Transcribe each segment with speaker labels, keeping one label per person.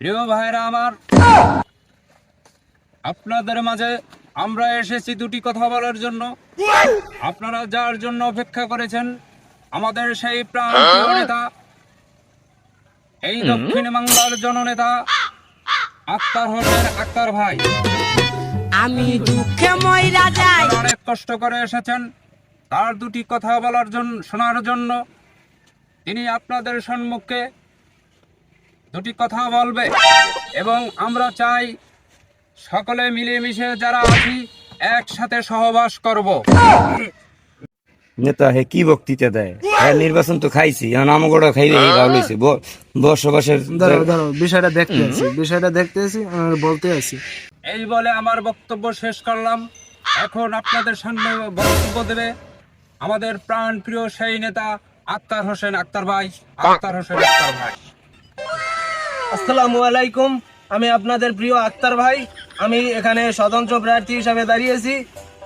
Speaker 1: প্রিয় ভাইরা আমার আপনাদের মাঝে আমরা এসেছি দুটি কথা বলার জন্য। আপনারা যার জন্য অপেক্ষা করেছেন আমাদের সেই প্রাণ নেতা এই দক্ষিণ বাংলার জননেতা আক্তার হোসেন আক্তার ভাই।
Speaker 2: আমি দুঃখে ময়রা যাই।
Speaker 1: অনেক কষ্ট করে এসেছেন তার দুটি কথা বলার জন্য শোনার জন্য। তিনি আপনাদের সম্মুখে দুটি কথা বলবে। এবং আমরা চাই সকলে মিলেমিশে যারা আছি একসাথে সহবাস করব।
Speaker 3: নেতা হে কি বক্তৃতা দেয়? হ্যাঁ নির্বাচন তো খাইছি। এখন খাইবে এই ভালো হয়েছে বসবাসের
Speaker 4: দাঁড়াও দাঁড়াও বিষয়টা দেখতে আছি বিষয়টা দেখতে আছি আর বলতে আছি।
Speaker 1: এই বলে আমার বক্তব্য শেষ করলাম। এখন আপনাদের সামনে বক্তব্য দেবে আমাদের প্রাণ প্রিয় সেই নেতা আক্তার হোসেন আক্তার ভাই। আক্তার হোসেন আক্তার ভাই।
Speaker 4: আসসালামু আলাইকুম। আমি আপনাদের প্রিয় আক্তার ভাই। আমি এখানে স্বতন্ত্র প্রার্থী হিসাবে দাঁড়িয়েছি।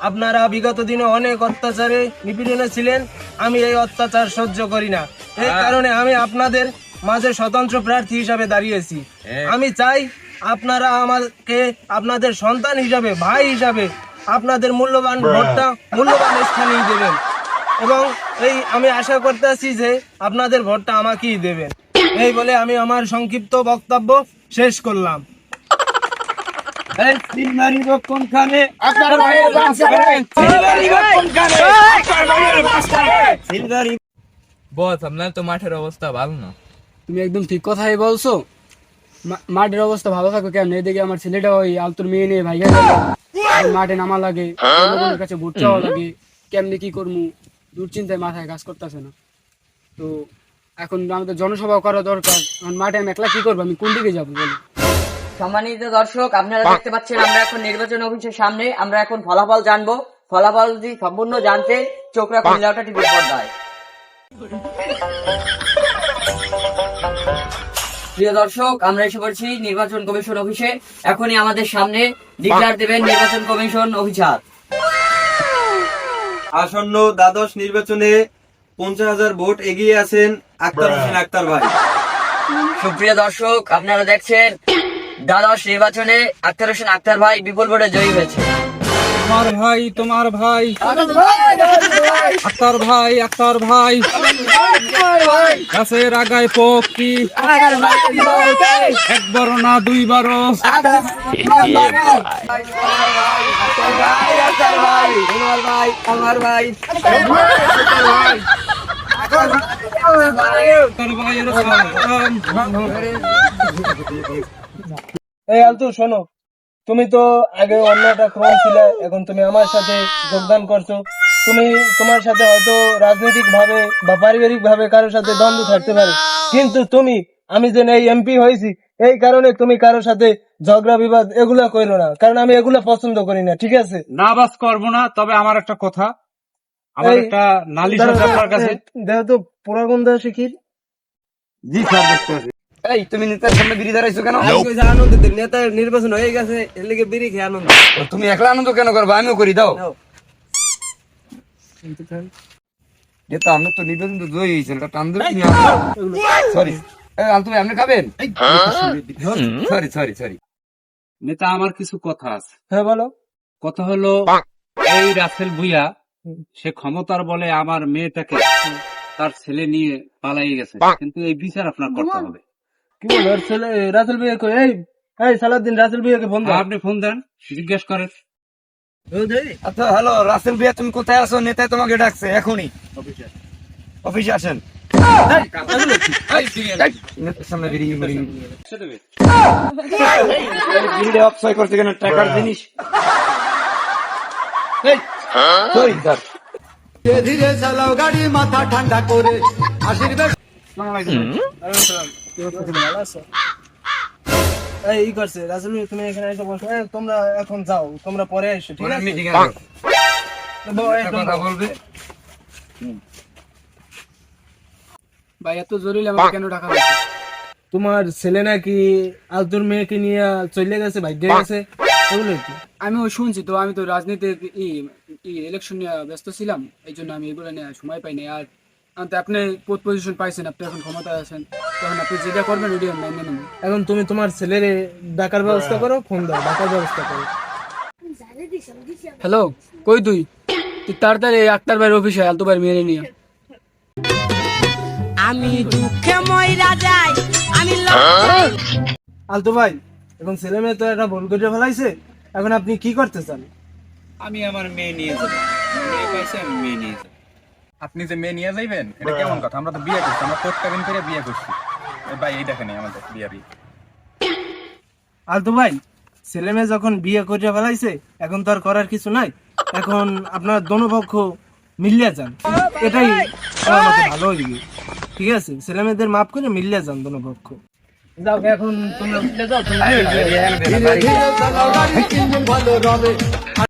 Speaker 4: আপনারা বিগত দিনে অনেক অত্যাচারে নিপীড়নে ছিলেন। আমি এই অত্যাচার সহ্য করি না। এই কারণে আমি আপনাদের মাঝে স্বতন্ত্র প্রার্থী হিসাবে দাঁড়িয়েছি। আমি চাই আপনারা আমাকে আপনাদের সন্তান হিসাবে ভাই হিসাবে আপনাদের মূল্যবান ভোটটা মূল্যবান স্থানেই দেবেন। এবং এই আমি আশা করতে আছি যে আপনাদের ভোটটা আমাকেই দেবেন। এই বলে আমি আমার সংক্ষিপ্ত বক্তব্য শেষ করলাম।
Speaker 5: বস আপনার তো মাঠের অবস্থা ভালো না।
Speaker 6: তুমি একদম ঠিক কথাই বলছো। মাঠের অবস্থা ভালো থাকো কেন? এদিকে আমার ছেলেটা ওই আলতুর মেয়ে নিয়ে এখন মাঠে নামা লাগে কাছে ভোট চাওয়া লাগে। কেমনি কি করব দুশ্চিন্তায় মাথায় কাজ করতেছে না। তো এখন আমাদের জনসভা করা দরকার। এখন মাঠে আমি একলা কি করব? আমি কোন দিকে যাব বলো?
Speaker 2: সম্মানিত দর্শক আপনারা দেখতে পাচ্ছেন আমরা এখন নির্বাচন অফিসের সামনে। আমরা এখন ফলাফল জানব। ফলাফল যদি সম্পূর্ণ জানতে চোখ রাখুন নীলাটা টিভির পর্দায়। প্রিয় দর্শক আমরা এসে পড়ছি নির্বাচন কমিশন অফিসে। এখনই আমাদের সামনে ডিক্লার দেবেন নির্বাচন কমিশন অফিসার।
Speaker 7: আসন্ন দ্বাদশ নির্বাচনে পঞ্চাশ হাজার ভোট এগিয়ে আছেন আক্তার হোসেন আক্তার ভাই।
Speaker 2: সুপ্রিয় দর্শক আপনারা দেখছেন দ্বাদশ নির্বাচনে আক্তার হোসেন আক্তার ভাই বিপুল ভোটে জয়ী হয়েছে
Speaker 1: তোমার ভাই তোমার ভাই। আক্তার ভাই আক্তার ভাই। গাছের আগায় পক্ষী একবার না আক্তার ভাইয়ের সালাম।
Speaker 4: এই আলতু, শোনো। তুমি তো আগে অন্য একটা ক্রম ছিল এখন তুমি আমার সাথে যোগদান করছ। তুমি তোমার সাথে হয়তো রাজনৈতিক ভাবে বা পারিবারিক ভাবে কারোর সাথে দ্বন্দ্ব থাকতে পারে। কিন্তু তুমি আমি যে এই এমপি হয়েছি এই কারণে তুমি কারোর সাথে ঝগড়া বিবাদ এগুলা করো না। কারণ আমি এগুলা পছন্দ করি না ঠিক আছে?
Speaker 1: না বাস করব না তবে আমার একটা কথা। আমার একটা নালিশ আছে আপনার কাছে।
Speaker 4: দেখো তো পুরাগন্ধ শিখির
Speaker 3: জি স্যার। এই তুমি নেতার সামনে বিড়ি দাঁড়াইছো কেন?
Speaker 4: আনন্দ নেতা নির্বাচন হয়ে গেছে এর লিগে বিড়ি খেয়ে আনন্দ।
Speaker 3: তুমি একলা আনন্দ কেন করব? আমিও করি দাও। নেতা আমরা তো নির্বাচন তো জয়ী হয়েছেন টান সরি তুমি আপনি খাবেন? সরি সরি সরি
Speaker 1: নেতা আমার কিছু কথা আছে।
Speaker 4: হ্যাঁ বলো।
Speaker 1: কথা হলো এই রাসেল ভুইয়া সে ক্ষমতার বলে আমার মেয়েটাকে তার ছেলে নিয়ে পালাই গেছে। কিন্তু এই বিচার আপনার করতে হবে।
Speaker 4: কি বলো ওর ছেলে রাসেল ভাইয়া কই? এই এই সালাউদ্দিন রাসেল ভাইয়াকে ফোন দাও।
Speaker 1: আপনি ফোন দেন জিজ্ঞেস করেন।
Speaker 3: আচ্ছা হ্যালো রাসেল ভাইয়া তুমি কোথায় আছো? নেতায় তোমাকে ডাকছে এখনই। অফিসে আসেন এই, নেতার সামনে বিড়ি বিড়ি বিড়িটা অপচয় করছে কেন টাকার জিনিস।
Speaker 4: এই করছে ভাই তুমি এখানে এসে বসো। তোমরা এখন যাও তোমরা পরে এসো ঠিক আছে?
Speaker 3: মিটিং আছে
Speaker 4: বউ,
Speaker 3: একটা
Speaker 4: একদম।
Speaker 3: কথা বলবে?
Speaker 6: ভাই এত জরুরি আমাকে কেন টাকা
Speaker 4: তোমার ছেলে নাকি আলতুর মেয়েকে নিয়ে চলে গেছে ভাগ্যে গেছে? কি?
Speaker 6: আমি ওই শুনছি তো আমি তো রাজনীতির ই ইলেকশন নিয়ে ব্যস্ত ছিলাম এই জন্য আমি এগুলো নিয়ে সময় পাইনি আর আপনি পোস্ট পজিশন পাইছেন? আপনি এখন ক্ষমতায় আছেন তখন আপনি যেটা করবেন আমি মেনে নেবেন
Speaker 4: এখন তুমি তোমার ছেলের ডাকার ব্যবস্থা করো ফোন দাও ডাকার ব্যবস্থা করো।
Speaker 6: হ্যালো কই তুই? তুই তাড়াতাড়ি আক্তার ভাইয়ের অফিসে আলতু ভাইয়ের মেরে নিয়ে।
Speaker 8: আমি দুঃখে ময়রা যাই আমি
Speaker 4: আলতো ভাই এখন ছেলে মেয়ে তো একটা ভুল করে ফেলাইছে এখন আপনি কি করতে চান?
Speaker 1: আমি আমার মেয়ে নিয়ে যাব। মেয়ে পাইছে আমি মেয়ে নিয়ে যাব। আপনি যে মেয়ে নিয়ে যাইবেন এটা কেমন কথা আমরা তো বিয়ে করছি আমরা কোর্ট কাবিন করে বিয়ে করছি ভাই এই দেখেন আমাদের বিয়ে বিয়ে
Speaker 4: আলতো ভাই ছেলে মেয়ে যখন বিয়ে করে ফেলাইছে এখন তো আর করার কিছু নাই এখন আপনার দোনো পক্ষ মিলিয়ে যান এটাই আমার ভালো হইবে ঠিক আছে ছেলে মেয়েদের মাফ করে মিলিয়ে যান দোনো পক্ষ যাও এখন তোমরা মিলে যাও তোমরা